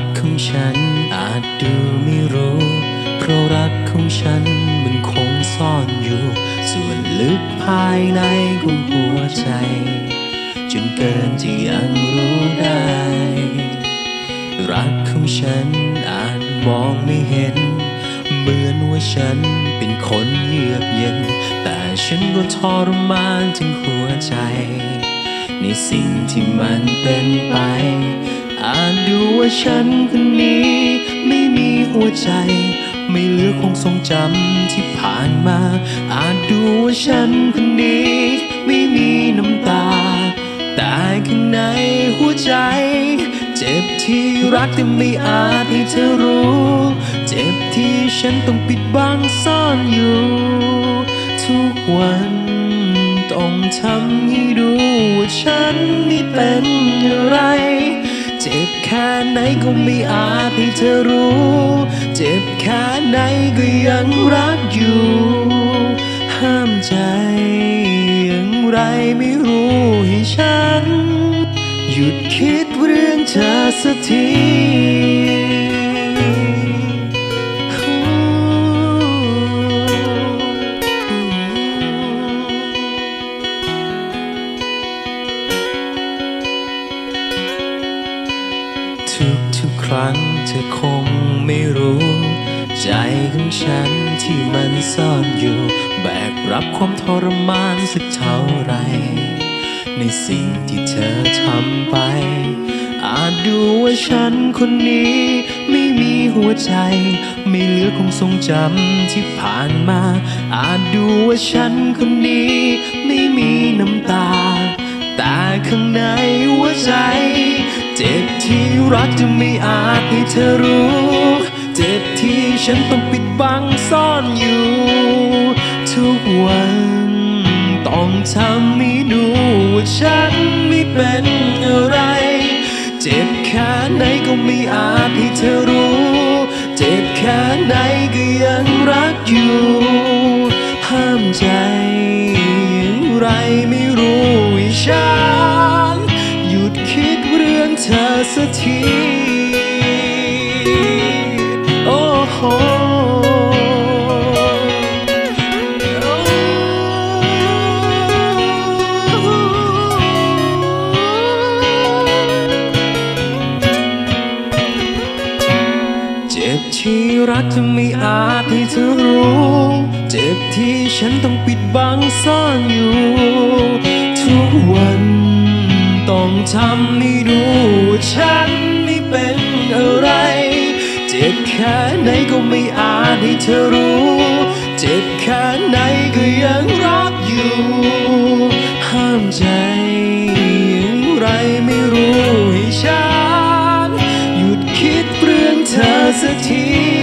รักของฉันอาจดูไม่รู้ เพราะรักของฉันมันคงซ่อนอยู่ ส่วนลึกภายในของหัวใจ จนเกินที่ยังรู้ได้ รักของฉันอาจมองไม่เห็น เหมือนว่าฉันเป็นคนเยือกเย็น แต่ฉันก็ทรมานถึงหัวใจ ในสิ่งที่มันเป็นไป อาจดูว่าฉันคนนี้ ไม่มีหัวใจ ไม่เหลือคงทรงจำที่ผ่านมา อาจดูว่าฉันคนนี้ ไม่มีน้ำตา แต่ข้างในหัวใจ เจ็บที่รักแต่ไม่อาจให้เธอรู้ เจ็บที่ฉันต้องปิดบังซ่อนอยู่ ทุกวันต้องทำให้ดูว่าฉันไม่เป็นอะไร ค่ไหนก็ไม่อาจให้เธอรู้ เจ็บแค่ไหนก็ยังรักอยู่ ห้ามใจอย่างไรไม่รู้ให้ฉัน หยุดคิดเรื่องเธอสักที รั้งเธอคงไม่รู้ ใจของฉันที่มันซ่อนอยู่ แบกรับความทรมานสักเท่าไร ในสิ่งที่เธอทำไป อาจดูว่าฉันคนนี้ ไม่มีหัวใจ ไม่เหลือคงทรงจำที่ผ่านมา อาจดูว่าฉันคนนี้ ไม่มีน้ำตา แต่ข้างใน ที่รักจะไม่อาจให้เธอรู้ เจ็บที่ฉันต้องปิดบังซ่อนอยู่ ทุกวัน ต้องทำให้ดูว่าฉันไม่เป็นอะไร เจ็บแค่ไหนก็ไม่อาจให้เธอรู้ เจ็บแค่ไหนก็ยังรักอยู่ ห้ามใจ สักทีโอ้โหเจ็บที่รักจะไม่อาจให้เธอรู้ เจ็บที่ฉันต้องปิดบังซ่อนอยู่ ทุกวัน องทำให้ดูว่าฉันไม่เป็นอะไร เจ็บแค่ไหนก็ไม่อาจให้เธอรู้ เจ็บแค่ไหนก็ยังรักอยู่ ห้ามใจอย่างไรไม่รู้ให้ฉัน หยุดคิดเรื่องเธอสักที